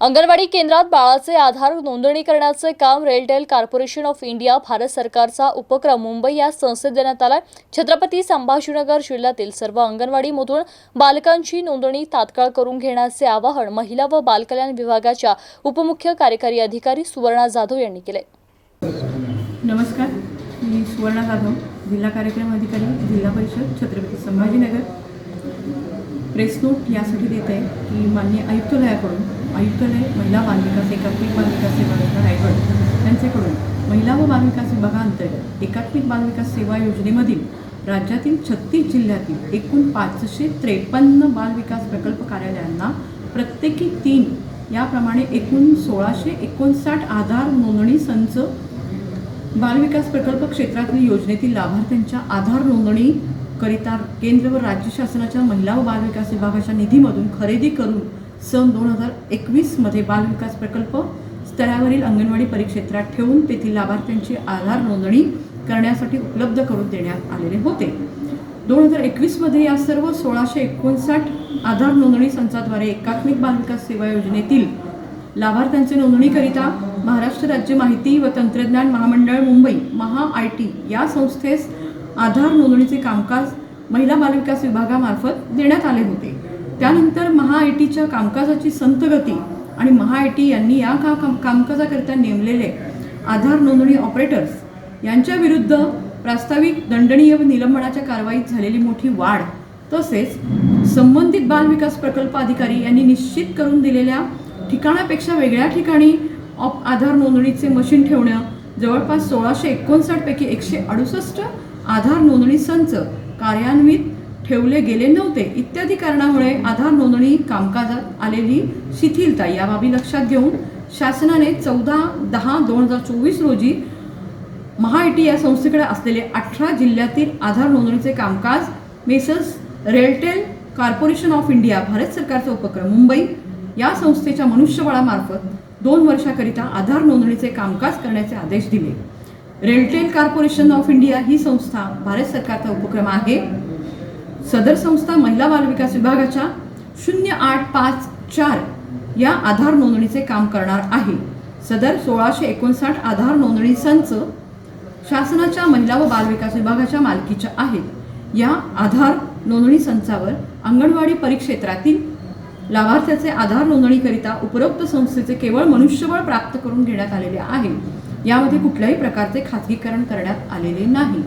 अंगणवाडी केंद्रात बाळाचे आधार नोंदणी करण्याचे काम RailTel corporation of India Bharat सरकारचा उपक्रम मुंबई या संस्थेत देण्यात आला छत्रपती संभाजीनगर जिल्ह्यातील सर्व अंगणवाडीमधून बालकांची नोंदणी तात्काळ करून घेण्याचे आवाहन महिला व बालकल्याण विभागाच्या उपमुख्य कार्यकारी अधिकारी सुवर्णा जाधव यांनी केले. नमस्कार. मी सुवर्णा जाधव जिल्हा कार्यक्रम अधिकारी जिल्हा परिषद छत्रपती संभाजीनगर. प्रेस नोट यासाठी देत आहे की मान्य आयुक्तालयाकडून आयुक्तालय महिला बालविकास एकात्मिक बालविकास सेवा योजना रायगड. यांच्याकडून महिला व बालविकास विभागांतर्गत एकात्मिक बालविकास सेवा योजनेमधील राज्यातील छत्तीस जिल्ह्यातील एकूण पाचशे त्रेपन्न बालविकास प्रकल्प कार्यालयांना प्रत्येकी तीन याप्रमाणे एकूण सोळाशे एकोणसाठ आधार नोंदणी संच बालविकास प्रकल्प क्षेत्रातील योजनेतील लाभार्थ्यांच्या आधार नोंदणी करिता केंद्र व राज्य शासनाच्या महिला व बालविकास विभागाच्या निधीमधून खरेदी करून सन दोन हजार एकवीसमध्ये बालविकास प्रकल्प स्तरावरील अंगणवाडी परिक्षेत्रात ठेवून तेथील लाभार्थ्यांची आधार नोंदणी करण्यासाठी उपलब्ध करून देण्यात आलेले होते. दोन हजार एकवीसमध्ये या सर्व सोळाशे एकोणसाठ आधार नोंदणी संचाद्वारे एकात्मिक बालविकास सेवा योजनेतील लाभार्थ्यांचे नोंदणीकरिता महाराष्ट्र राज्य माहिती व तंत्रज्ञान महामंडळ मुंबई महा आय टी या संस्थेस आधार नोंदणीचे कामकाज महिला बालविकास विभागामार्फत देण्यात आले होते. त्यानंतर महा आय टीच्या कामकाजाची संत गती आणि महा आय टी यांनी या का काम कामकाजाकरिता नेमलेले आधार नोंदणी ऑपरेटर्स यांच्या विरुद्ध प्रास्ताविक दंडनीय व निलंबनाच्या कारवाईत झालेली मोठी वाढ तसेच संबंधित बालविकास प्रकल्प अधिकारी यांनी निश्चित करून दिलेल्या ठिकाणापेक्षा वेगळ्या ठिकाणी ऑप आधार नोंदणीचे मशीन ठेवणं जवळपास सोळाशे एकोणसाठपैकी एकशे अडुसष्ट आधार नोंदणी संच कार्यान्वित ठेवले गेले नव्हते. इत्यादी कारणामुळे आधार नोंदणी कामकाजात आलेली शिथिलता या बाबी लक्षात घेऊन शासनाने चौदा दहा दोन हजार चोवीस रोजी महा आय टी या संस्थेकडे असलेले अठरा जिल्ह्यातील आधार नोंदणीचे कामकाज messrs RailTel corporation of India Bharat सरकारचा उपक्रम मुंबई या संस्थेच्या मनुष्यबळामार्फत दोन वर्षाकरिता आधार नोंदणीचे कामकाज करण्याचे आदेश दिले. रेलटेल कॉर्पोरेशन ऑफ इंडिया ही संस्था भारत सरकारचा उपक्रम आहे. सदर संस्था महिला बालविकास विभागाच्या शून्य आठ पाच चार या आधार नोंदणीचे काम करणार आहे. सदर सोळाशे एकोणसाठ आधार नोंदणी संच शासनाच्या महिला व बालविकास विभागाच्या मालकीच्या आहेत. या आधार नोंदणी संचावर अंगणवाडी परिक्षेत्रातील लाभार्थ्याचे आधार नोंदणीकरिता उपरोक्त संस्थेचे केवळ मनुष्यबळ प्राप्त करून घेण्यात आलेले आहे. यामध्ये कुठल्याही प्रकारचे खाजगीकरण करण्यात आलेले नाही.